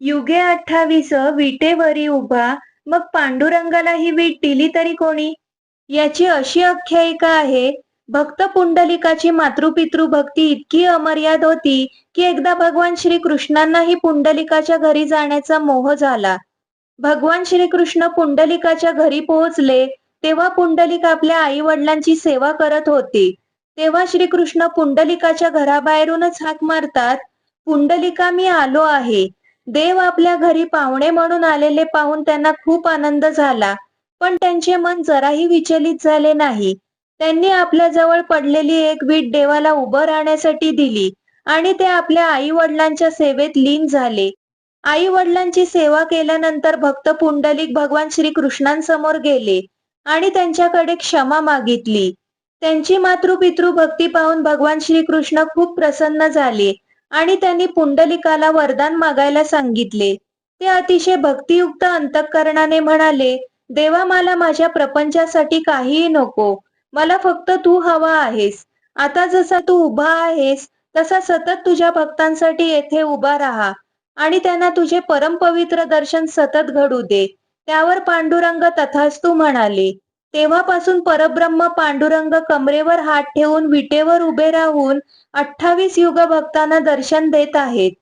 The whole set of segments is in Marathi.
युगे अठ्ठावीस विटेवरी उभा मग पांडुरंगाला ही वीट दिली तरी कोणी? याची अशी आख्यायिका आहे भक्त पुंडलिकाची मातृपितृ भक्ती इतकी अमर्याद होती की एकदा भगवान श्रीकृष्णांनाही पुंडलिकाच्या घरी जाण्याचा मोह झाला. भगवान श्रीकृष्ण पुंडलिकाच्या घरी पोहोचले तेव्हा पुंडलिक आपल्या आई वडिलांची सेवा करत होती. तेव्हा श्रीकृष्ण पुंडलिकाच्या घराबाहेरूनच हाक मारतात पुंडलिका मी आलो आहे. देव आपल्या घरी पाहुणे म्हणून आलेले पाहून त्यांना खूप आनंद झाला. पण त्यांचे मन जराही विचलित झाले नाही. त्यांनी आपल्या जवळ पडलेली एक वीट देवाला उभं राहण्यासाठी दिली आणि ते आपल्या आई वडिलांच्या सेवेत लीन झाले. आई वडिलांची सेवा केल्यानंतर भक्त पुंडलिक भगवान श्रीकृष्णांसमोर गेले आणि त्यांच्याकडे क्षमा मागितली. त्यांची मातृपितृ भक्ती पाहून भगवान श्रीकृष्ण खूप प्रसन्न झाले. आणि त्यांनी पुंडलिकाला वरदान मागायला सांगितले. ते अतिशय भक्तियुक्त अंतःकरणाने म्हणाले देवा मला माझ्या प्रपंचासाठी काहीही नको. मला फक्त तू हवा आहेस. आता जसा तू उभा आहेस तसा सतत तुझ्या भक्तांसाठी येथे उभा राहा. आणि त्यांना तुझे परमपवित्र दर्शन सतत घडू दे. त्यावर पांडुरंग तथास्तू म्हणाले तेव्हापासून परब्रह्म पांडुरंग कमरेवर हात ठेवून विटेवर उभे राहून अठ्ठावीस युग भक्तांना दर्शन देत आहेत.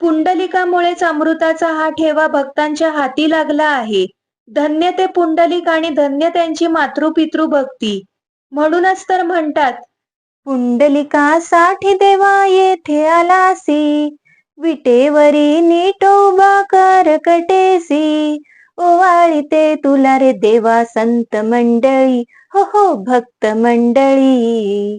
पुंडलिकामुळेच अमृताचा हा ठेवा भक्तांच्या हाती लागला आहे. धन्य ते पुंडलिक आणि धन्य त्यांची मातृपितृ भक्ती. म्हणूनच तर म्हणतात पुंडलिकासाठी देवा येथे आलासी विटेवरी नीट उभा कर कटेसी ओवाळीते तुला रे देवा संत मंडळी. हो हो भक्त मंडळी.